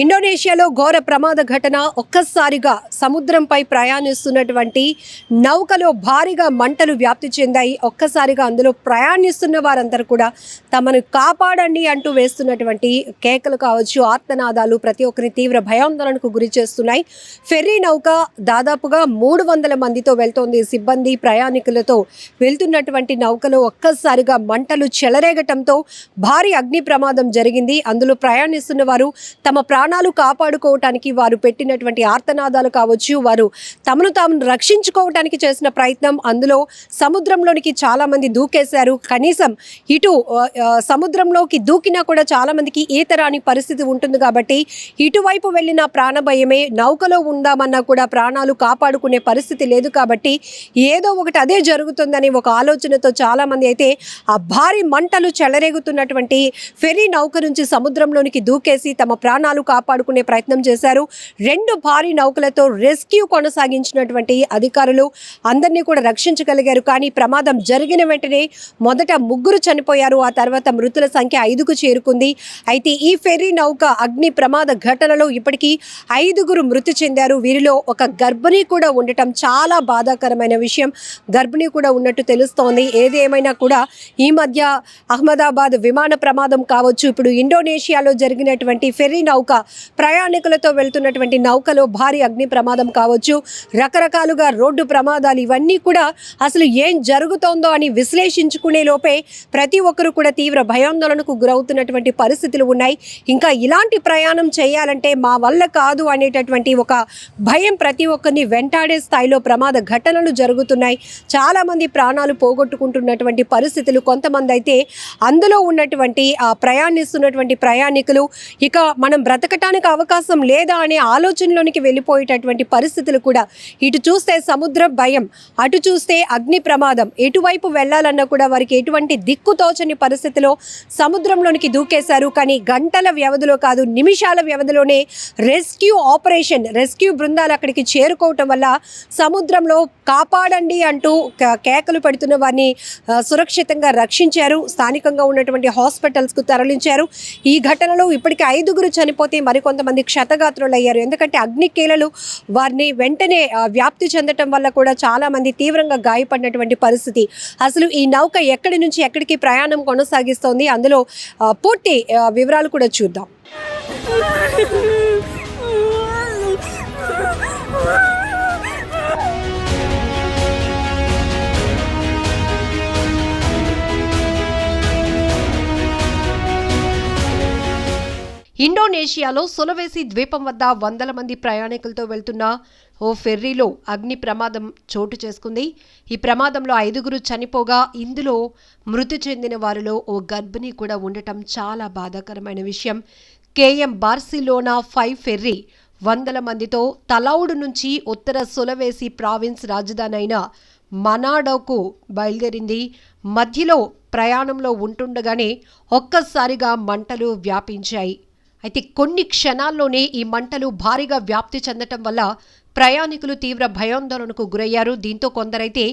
ఇండోనేషియాలో ఘోర ప్రమాద ఘటన ఒక్కసారిగా సముద్రంపై ప్రయాణిస్తున్నటువంటి నౌకలో భారీగా మంటలు వ్యాప్తి చెందాయి. ఒక్కసారిగా అందులో ప్రయాణిస్తున్న వారందరూ కూడా తమను కాపాడండి అంటూ వేస్తున్నటువంటి కేకలు కావచ్చు ఆర్తనాదాలు ప్రతి ఒక్కరి తీవ్ర భయాందోళనకు గురి చేస్తున్నాయి. ఫెర్రీ నౌక దాదాపుగా మూడు వందల మందితో వెళ్తోంది. సిబ్బంది ప్రయాణికులతో వెళ్తున్నటువంటి నౌకలో ఒక్కసారిగా మంటలు చెలరేగటంతో భారీ అగ్ని ప్రమాదం జరిగింది. అందులో ప్రయాణిస్తున్న వారు తమ ప్రాణాలు కాపాడుకోవటానికి వారు పెట్టినటువంటి ఆర్తనాదాలు కావచ్చు వారు తమను తాము రక్షించుకోవటానికి చేసిన ప్రయత్నం అందులో సముద్రంలోనికి చాలా మంది దూకేశారు. కనీసం ఇటు సముద్రంలోకి దూకినా కూడా చాలా మందికి ఈత రాని పరిస్థితి ఉంటుంది కాబట్టి ఇటువైపు వెళ్ళిన ప్రాణభయమే నౌకలో ఉందామన్నా కూడా ప్రాణాలు కాపాడుకునే పరిస్థితి లేదు కాబట్టి ఏదో ఒకటి అదే జరుగుతుందని ఒక ఆలోచనతో చాలా మంది అయితే ఆ భారీ మంటలు చెలరేగుతున్నటువంటి ఫెరీ నౌక నుంచి సముద్రంలోనికి దూకేసి తమ ప్రాణాలు కాపాడుకునే ప్రయత్నం చేశారు. రెండు భారీ నౌకలతో రెస్క్యూ కొనసాగించినటువంటి అధికారులు అందరినీ కూడా రక్షించగలిగారు. కానీ ప్రమాదం జరిగిన వెంటనే మొదట ముగ్గురు చనిపోయారు. ఆ తర్వాత మృతుల సంఖ్య ఐదుకు చేరుకుంది. అయితే ఈ ఫెర్రీ నౌక అగ్ని ప్రమాద ఘటనలో ఇప్పటికీ ఐదుగురు మృతి చెందారు. వీరిలో ఒక గర్భిణి కూడా ఉండటం చాలా బాధాకరమైన విషయం. గర్భిణి కూడా ఉన్నట్టు తెలుస్తోంది. ఏదేమైనా కూడా ఈ మధ్య అహ్మదాబాద్ విమాన ప్రమాదం కావచ్చు. ఇప్పుడు ఇండోనేషియాలో జరిగినటువంటి ఫెర్రీ నౌక ప్రయాణికులతో వెళ్తున్నటువంటి నౌకలో భారీ అగ్ని ప్రమాదం కావచ్చు. రకరకాలుగా రోడ్డు ప్రమాదాలు ఇవన్నీ కూడా అసలు ఏం జరుగుతోందో అని విశ్లేషించుకునే లోపే ప్రతి ఒక్కరు కూడా తీవ్ర భయాందోళనకు గురవుతున్నటువంటి పరిస్థితులు ఉన్నాయి. ఇంకా ఇలాంటి ప్రయాణం చేయాలంటే మా వల్ల కాదు అనేటటువంటి ఒక భయం ప్రతి ఒక్కరిని వెంటాడే స్థాయిలో ప్రమాద ఘటనలు జరుగుతున్నాయి. చాలామంది ప్రాణాలు పోగొట్టుకుంటున్నటువంటి పరిస్థితులు కొంతమంది అయితే అందులో ఉన్నటువంటి ఆ ప్రయాణిస్తున్నటువంటి ప్రయాణికులు ఇక మనం బతకటానికి అవకాశం లేదా అనే ఆలోచనలోనికి వెళ్ళిపోయేటటువంటి పరిస్థితులు కూడా ఇటు చూస్తే సముద్ర భయం అటు చూస్తే అగ్ని ప్రమాదం. ఎటువైపు వెళ్ళాలన్నా కూడా వారికి ఎటువంటి దిక్కు తోచని పరిస్థితిలో సముద్రంలోనికి దూకేశారు. కానీ గంటల వ్యవధిలో కాదు నిమిషాల వ్యవధిలోనే రెస్క్యూ ఆపరేషన్ రెస్క్యూ బృందాలు అక్కడికి చేరుకోవటం వల్ల సముద్రంలో కాపాడండి అంటూ కేకలు పెడుతున్న వారిని సురక్షితంగా రక్షించారు. స్థానికంగా ఉన్నటువంటి హాస్పిటల్స్కు తరలించారు. ఈ ఘటనలో ఇప్పటికే ఐదుగురు చనిపోతే మరికొంతమంది క్షతగాత్రులు అయ్యారు ఎందుకంటే అగ్నికీలలు వారిని వెంటనే వ్యాప్తి చెందటం వల్ల కూడా చాలామంది తీవ్రంగా గాయపడినటువంటి పరిస్థితి. అసలు ఈ నౌక ఎక్కడి నుంచి ఎక్కడికి ప్రయాణం కొనసాగిస్తోంది? అందులో పూర్తి వివరాలు కూడా చూద్దాం. ఇండోనేషియాలో సులవేసి ద్వీపం వద్ద వందల మంది ప్రయాణికులతో వెళ్తున్న ఓ ఫెర్రీలో అగ్ని ప్రమాదం చోటు చేసుకుంది. ఈ ప్రమాదంలో ఐదుగురు చనిపోగా ఇందులో మృతి చెందిన వారిలో ఓ గర్భిణి కూడా ఉండటం చాలా బాధాకరమైన విషయం. కేఎం బార్సిలోనా ఫైవ్ ఫెర్రీ వందల మందితో తలౌడు నుంచి ఉత్తర సులవేసి ప్రావిన్స్ రాజధాని అయిన మనాడోకు బయలుదేరింది. మధ్యలో ప్రయాణంలో ఉంటుండగానే ఒక్కసారిగా మంటలు వ్యాపించాయి. అయితే కొన్ని క్షణాల్లోనే ఈ మంటలు భారీగా వ్యాప్తి చెందటం వల్ల ప్రయాణికులు తీవ్ర భయాందోళనకు గురయ్యారు. దీంతో కొందరైతే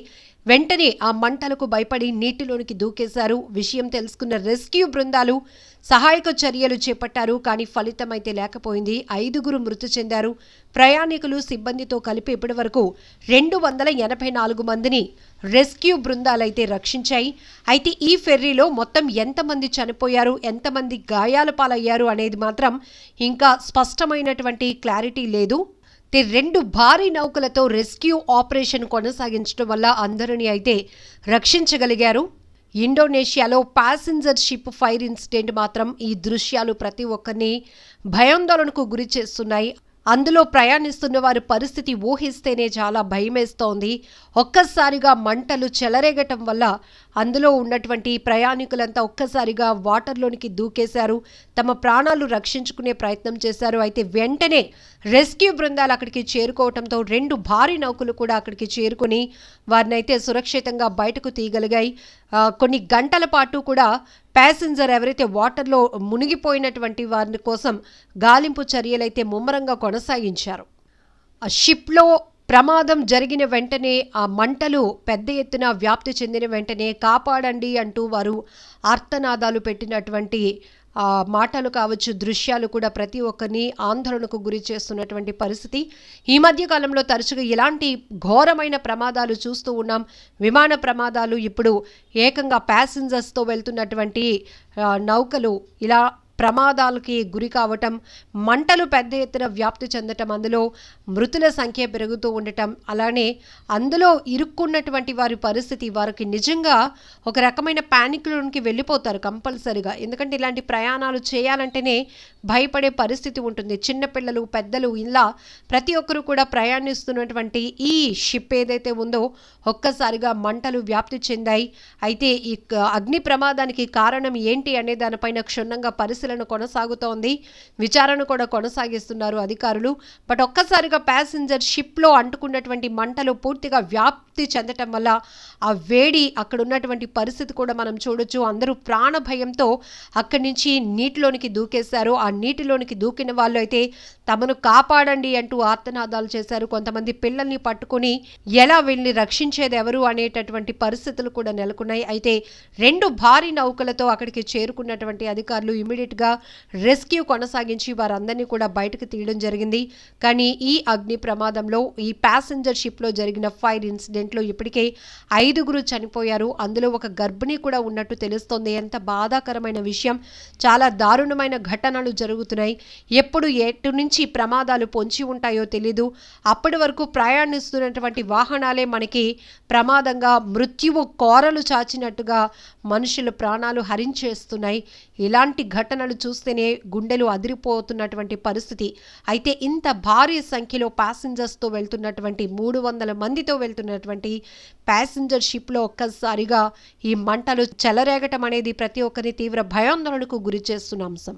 వెంటనే ఆ మంటలకు భయపడి నీటిలోనికి దూకేశారు. విషయం తెలుసుకున్న రెస్క్యూ బృందాలు సహాయక చర్యలు చేపట్టారు కానీ ఫలితమైతే లేకపోయింది. ఐదుగురు మృతి చెందారు. ప్రయాణికులు సిబ్బందితో కలిపి ఇప్పటివరకు రెండు వందల ఎనభై నాలుగు మందిని రెస్క్యూ బృందాలైతే రక్షించాయి. అయితే ఈ ఫెర్రీలో మొత్తం ఎంతమంది చనిపోయారు ఎంతమంది గాయాల పాలయ్యారు అనేది మాత్రం ఇంకా స్పష్టమైనటువంటి క్లారిటీ లేదు. రెండు భారీ నౌకలతో రెస్క్యూ ఆపరేషన్ కొనసాగించడం వల్ల అందరినీ అయితే రక్షించగలిగారు. ఇండోనేషియాలో ప్యాసింజర్ షిప్ ఫైర్ ఇన్సిడెంట్ మాత్రం ఈ దృశ్యాలు ప్రతి ఒక్కరిని భయాందోళనకు గురి చేస్తున్నాయి. అందులో ప్రయాణిస్తున్న వారి పరిస్థితి ఊహిస్తేనే చాలా భయమేస్తోంది. ఒక్కసారిగా మంటలు చెలరేగటం వల్ల అందులో ఉన్నటువంటి ప్రయాణికులంతా ఒక్కసారిగా వాటర్లోనికి దూకేశారు. తమ ప్రాణాలు రక్షించుకునే ప్రయత్నం చేశారు. అయితే వెంటనే రెస్క్యూ బృందాలు అక్కడికి చేరుకోవడంతో రెండు భారీ నౌకలు కూడా అక్కడికి చేరుకుని వారిని అయితే సురక్షితంగా బయటకు తీయగలిగాయి. కొన్ని గంటల పాటు కూడా ప్యాసింజర్ ఎవరైతే వాటర్లో మునిగిపోయినటువంటి వారి కోసం గాలింపు చర్యలైతే ముమ్మరంగా కొనసాగించారు. ఆ షిప్లో ప్రమాదం జరిగిన వెంటనే ఆ మంటలు పెద్ద ఎత్తున వ్యాప్తి చెందిన వెంటనే కాపాడండి అంటూ వారు ఆర్తనాదాలు పెట్టినటువంటి మాటలు కావచ్చు దృశ్యాలు కూడా ప్రతి ఒక్కరిని ఆందోళనకు గురి చేస్తున్నటువంటి పరిస్థితి. ఈ మధ్య కాలంలో తరచుగా ఇలాంటి ఘోరమైన ప్రమాదాలు చూస్తూ ఉన్నాం. విమాన ప్రమాదాలు ఇప్పుడు ఏకంగా ప్యాసింజర్స్తో వెళ్తున్నటువంటి నౌకలు ఇలా ప్రమాదాలకి గురి కావటం మంటలు పెద్ద ఎత్తున వ్యాప్తి చెందటం అందులో మృతుల సంఖ్య పెరుగుతూ ఉండటం అలానే అందులో ఇరుక్కున్నటువంటి వారి పరిస్థితి వారికి నిజంగా ఒక రకమైన ప్యానిక్లోనికి వెళ్ళిపోతారు కంపల్సరిగా. ఎందుకంటే ఇలాంటి ప్రయాణాలు చేయాలంటేనే భయపడే పరిస్థితి ఉంటుంది. చిన్నపిల్లలు పెద్దలు ఇలా ప్రతి ఒక్కరూ కూడా ప్రయాణిస్తున్నటువంటి ఈ షిప్ ఏదైతే ఉందో ఒక్కసారిగా మంటలు వ్యాప్తి చెందాయి. అయితే ఈ క- అగ్ని ప్రమాదానికి కారణం ఏంటి అనే దానిపైన క్షుణ్ణంగా పరిస్థితి పరిశీలన కొనసాగుతోంది. విచారణ కూడా కొనసాగిస్తున్నారు అధికారులు. బట్ ఒక్కసారిగా ప్యాసింజర్ షిప్లో అంటుకున్నటువంటి మంటలు పూర్తిగా వ్యాప్తి చెందటం వల్ల ఆ వేడి అక్కడ ఉన్నటువంటి పరిస్థితి కూడా మనం చూడొచ్చు. అందరూ ప్రాణ భయంతో అక్కడి నుంచి నీటిలోనికి దూకేశారు. ఆ నీటిలోనికి దూకిన వాళ్ళు అయితే తమను కాపాడండి అంటూ ఆర్తనాదాలు చేశారు. కొంతమంది పిల్లల్ని పట్టుకుని ఎలా వీళ్ళని రక్షించేది ఎవరు అనేటటువంటి పరిస్థితులు కూడా నెలకొన్నాయి. అయితే రెండు భారీ నౌకలతో అక్కడికి చేరుకున్నటువంటి అధికారులు ఇమీడియట్ గా రెస్క్యూ కొనసాగించి వారందరినీ కూడా బయటకు తీయడం జరిగింది. కానీ ఈ అగ్ని ప్రమాదంలో ఈ ప్యాసింజర్ షిప్లో జరిగిన ఫైర్ ఇన్సిడెంట్లో ఇప్పటికే ఐదుగురు చనిపోయారు. అందులో ఒక గర్భిణి కూడా ఉన్నట్టు తెలుస్తోంది. ఎంత బాధాకరమైన విషయం. చాలా దారుణమైన ఘటనలు జరుగుతున్నాయి. ఎప్పుడు ఎటు నుంచి ప్రమాదాలు పొంచి ఉంటాయో తెలీదు. అప్పటి వరకు ప్రయాణిస్తున్నటువంటి వాహనాలే మనకి ప్రమాదంగా మృత్యువు కోరలు చాచినట్టుగా మనుషుల ప్రాణాలు హరించేస్తున్నాయి. ఇలాంటి ఘటన ఘటనలు చూస్తేనే గుండెలు అదిరిపోతున్నటువంటి పరిస్థితి. అయితే ఇంత భారీ సంఖ్యలో ప్యాసింజర్స్తో వెళ్తున్నటువంటి మూడు వందల మందితో వెళ్తున్నటువంటి ప్యాసింజర్ షిప్లో ఒక్కసారిగా ఈ మంటలు చెలరేగటం అనేది ప్రతి ఒక్కరిని తీవ్ర భయాందోళనకు గురి చేస్తున్న అంశం.